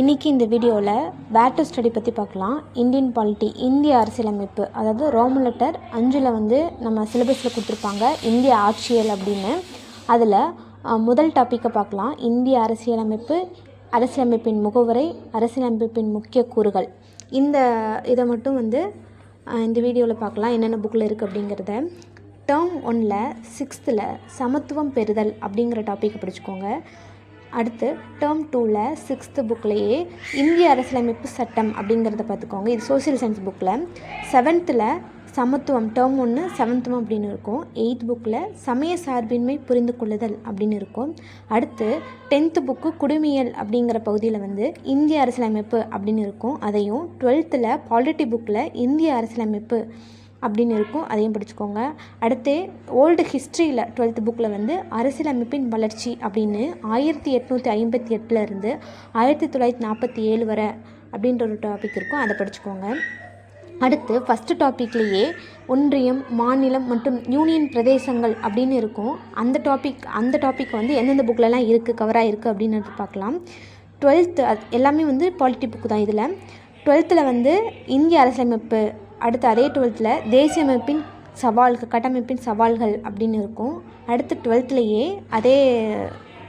இன்றைக்கி இந்த வீடியோவில் வேர் ஸ்டடி பற்றி பார்க்கலாம். இந்தியன் பாலிட்டி இந்திய அரசியலமைப்பு அதாவது ரோமன் லெட்டர் அஞ்சில் வந்து நம்ம சிலபஸில் கொடுத்துருப்பாங்க இந்திய ஆட்சியல் அப்படின்னு. அதில் முதல் டாப்பிக்கை பார்க்கலாம். இந்திய அரசியலமைப்பு அரசியலமைப்பின் முகவரை அரசியலமைப்பின் முக்கிய கூறுகள். இந்த இதை மட்டும் வந்து இந்த வீடியோவில் பார்க்கலாம் என்னென்ன புக்கில் இருக்குது அப்படிங்கிறத. டேர்ம் ஒன்னில் சிக்ஸ்த்தில் சமத்துவம் பெறுதல் அப்படிங்கிற டாப்பிக்கை படிச்சுக்கோங்க. அடுத்து டேர்ம் டூவில் சிக்ஸ்த்து புக்லேயே இந்திய அரசியலமைப்பு சட்டம் அப்படிங்கிறத பார்த்துக்கோங்க. இது சோசியல் சயின்ஸ் புக்கில் செவன்த்தில் சமத்துவம் டேர்ம் ஒன்று சமத்துவம் அப்படின்னு இருக்கும். எயித் புக்கில் சமய சார்பின்மை புரிந்து கொள்ளுதல் அப்படின்னு இருக்கும். அடுத்து டென்த்து புக்கு குடிமியல் அப்படிங்கிற பகுதியில் வந்து இந்திய அரசியலமைப்பு அப்படின்னு இருக்கும். அதையும் டுவெல்த்தில் பாலிட்டி புக்கில் இந்திய அரசியலமைப்பு அப்படின்னு இருக்கும். அதையும் படிச்சுக்கோங்க. அடுத்து ஓல்டு ஹிஸ்ட்ரியில் டுவெல்த் புக்கில் வந்து அரசியலமைப்பின் வளர்ச்சி அப்படின்னு ஆயிரத்தி எட்நூற்றி ஐம்பத்தி எட்டில் இருந்து ஆயிரத்தி தொள்ளாயிரத்தி நாற்பத்தி ஏழு வரை அப்படின்ற ஒரு டாபிக் இருக்கும். அதை படிச்சுக்கோங்க. அடுத்து ஃபஸ்ட்டு டாப்பிக்லேயே ஒன்றியம் மாநிலம் மற்றும் யூனியன் பிரதேசங்கள் அப்படின்னு இருக்கும். அந்த டாபிக் அந்த டாபிக் வந்து எந்தெந்த புக்லலாம் இருக்குது கவராக இருக்குது அப்படின்னு பார்க்கலாம். டுவெல்த்து எல்லாமே வந்து பாலிட்டி புக்கு தான் இதில். டுவெல்த்தில் வந்து இந்திய அரசியலமைப்பு அடுத்து அதே டுவெல்த்தில் தேசிய அமைப்பின் சவால்கள் கட்டமைப்பின் சவால்கள் அப்படின்னு இருக்கும். அடுத்து டுவெல்த்லேயே அதே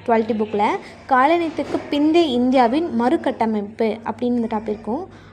டுவெல்த்து புக்கில் காலனியத்துக்கு பிந்தைய இந்தியாவின் மறுகட்டமைப்பு அப்படின்னு இந்த டாபிக் இருக்கும்.